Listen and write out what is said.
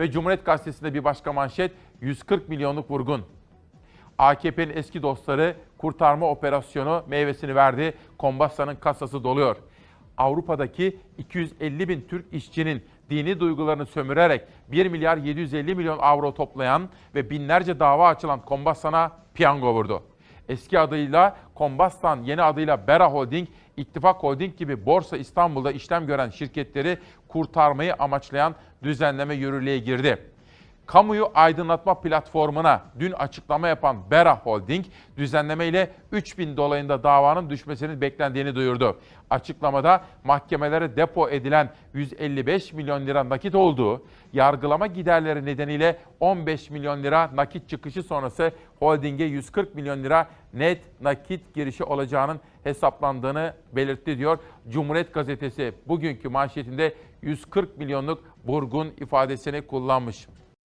Ve Cumhuriyet Gazetesi'nde bir başka manşet 140 milyonluk vurgun. AKP'nin eski dostları kurtarma operasyonu meyvesini verdi. Kombassa'nın kasası doluyor. Avrupa'daki 250 bin Türk işçinin dini duygularını sömürerek 1 milyar 750 milyon avro toplayan ve binlerce dava açılan Kombassan'a piyango vurdu. Eski adıyla Kombassan, yeni adıyla Bera Holding, İttifak Holding gibi Borsa İstanbul'da işlem gören şirketleri kurtarmayı amaçlayan düzenleme yürürlüğe girdi. Kamuyu aydınlatma platformuna dün açıklama yapan Bera Holding, düzenleme ile 3000 dolayında davanın düşmesinin beklendiğini duyurdu. Açıklamada mahkemelere depo edilen 155 milyon lira nakit olduğu, yargılama giderleri nedeniyle 15 milyon lira nakit çıkışı sonrası holdinge 140 milyon lira net nakit girişi olacağının hesaplandığını belirtti diyor. Cumhuriyet Gazetesi bugünkü manşetinde 140 milyonluk vurgun ifadesini kullanmış.